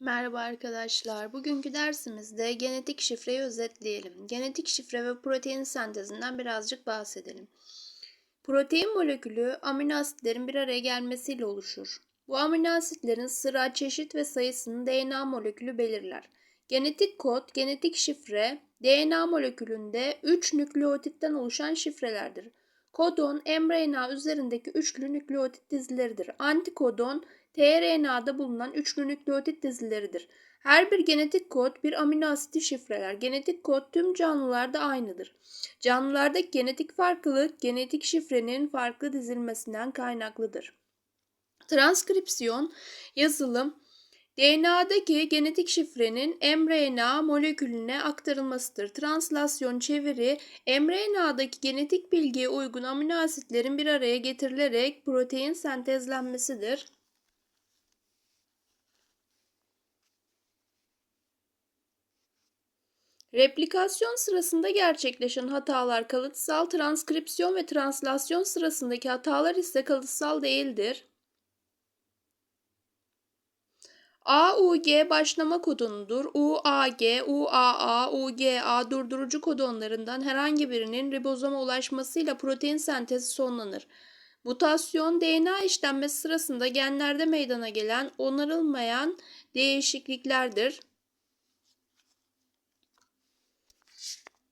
Merhaba arkadaşlar. Bugünkü dersimizde genetik şifreyi özetleyelim. Genetik şifre ve protein sentezinden birazcık bahsedelim. Protein molekülü amino asitlerin bir araya gelmesiyle oluşur. Bu amino asitlerin sıra, çeşit ve sayısını DNA molekülü belirler. Genetik kod, genetik şifre, DNA molekülünde 3 nükleotitten oluşan şifrelerdir. Kodon, mRNA üzerindeki üçlü nükleotit dizileridir. Antikodon, tRNA'da bulunan üçlü nükleotit dizileridir. Her bir genetik kod bir amino asiti şifreler. Genetik kod tüm canlılarda aynıdır. Canlılardaki genetik farklılık genetik şifrenin farklı dizilmesinden kaynaklıdır. Transkripsiyon, yazılım, DNA'daki genetik şifrenin mRNA molekülüne aktarılmasıdır. Translasyon çeviri, mRNA'daki genetik bilgiye uygun amino asitlerin bir araya getirilerek protein sentezlenmesidir. Replikasyon sırasında gerçekleşen hatalar kalıtsal, transkripsiyon ve translasyon sırasındaki hatalar ise kalıtsal değildir. AUG başlama kodonudur. UAG, UAA, UGA durdurucu kodonlarından herhangi birinin ribozoma ulaşmasıyla protein sentezi sonlanır. Mutasyon DNA işlenmesi sırasında genlerde meydana gelen onarılmayan değişikliklerdir.